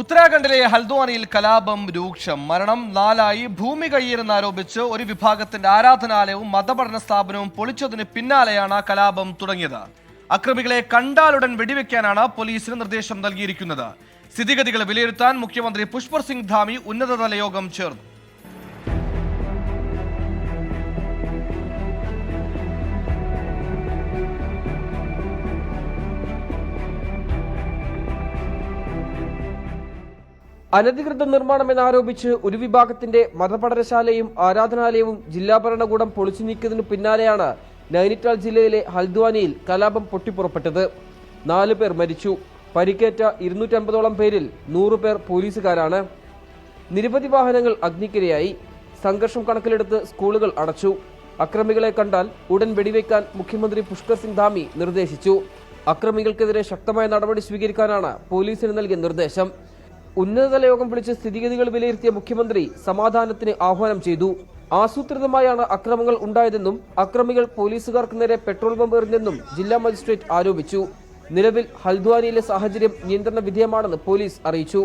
ഉത്തരാഖണ്ഡിലെ ഹൽദ്വാനിയിൽ കലാപം രൂക്ഷം. മരണം നാലായി. ഭൂമി കയ്യേറുന്നാരോപിച്ച് ഒരു വിഭാഗത്തിന്റെ ആരാധനാലയവും മതപഠന സ്ഥാപനവും പൊളിച്ചതിന് പിന്നാലെയാണ് കലാപം തുടങ്ങിയത്. അക്രമികളെ കണ്ടാലുടൻ വെടിവെക്കാനാണ് പോലീസിന് നിർദ്ദേശം നൽകിയിരിക്കുന്നത്. സ്ഥിതിഗതികൾ വിലയിരുത്താൻ മുഖ്യമന്ത്രി പുഷ്പർ സിംഗ് ധാമി ഉന്നതതല യോഗം ചേർന്നു. അനധികൃത നിർമ്മാണമെന്നാരോപിച്ച് ഒരു വിഭാഗത്തിന്റെ മതപഠനശാലയും ആരാധനാലയവും ജില്ലാ ഭരണകൂടം പൊളിച്ചു നീക്കിയതിനു പിന്നാലെയാണ് നൈനിറ്റാൾ ജില്ലയിലെ ഹൽദ്വാനിയിൽ കലാപം പൊട്ടിപ്പുറപ്പെട്ടത്. നാലു പേർ മരിച്ചു. പരിക്കേറ്റ ഇരുന്നൂറ്റമ്പതോളം പേരിൽ നൂറ് പേർ പോലീസുകാരാണ്. നിരവധി വാഹനങ്ങൾ അഗ്നിക്കിരയായി. സംഘർഷം കണക്കിലെടുത്ത് സ്കൂളുകൾ അടച്ചു. അക്രമികളെ കണ്ടാൽ ഉടൻ വെടിവെക്കാൻ മുഖ്യമന്ത്രി പുഷ്കർ സിംഗ് ധാമി നിർദ്ദേശിച്ചു. അക്രമികൾക്കെതിരെ ശക്തമായ നടപടി സ്വീകരിക്കാനാണ് പോലീസിന് നൽകിയ നിർദ്ദേശം. ഉന്നതതല യോഗം വിളിച്ച് സ്ഥിതിഗതികൾ വിലയിരുത്തിയ മുഖ്യമന്ത്രി സമാധാനത്തിന് ആഹ്വാനം ചെയ്തു. ആസൂത്രിതമായാണ് അക്രമങ്ങൾ ഉണ്ടായതെന്നും അക്രമികൾ പോലീസുകാർക്ക് നേരെ പെട്രോൾ ബോംബ് എറിഞ്ഞെന്നും ജില്ലാ മജിസ്ട്രേറ്റ് ആരോപിച്ചു. നിലവിൽ ഹൽദ്വാനിയിലെ സാഹചര്യം നിയന്ത്രണ വിധേയമാണെന്ന് പോലീസ് അറിയിച്ചു.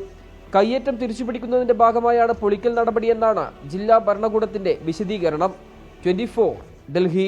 കയ്യേറ്റം തിരിച്ചുപിടിക്കുന്നതിന്റെ ഭാഗമായാണ് പൊളിക്കൽ നടപടിയെന്നാണ് ജില്ലാ ഭരണകൂടത്തിന്റെ വിശദീകരണം. ട്വന്റി ഡൽഹി.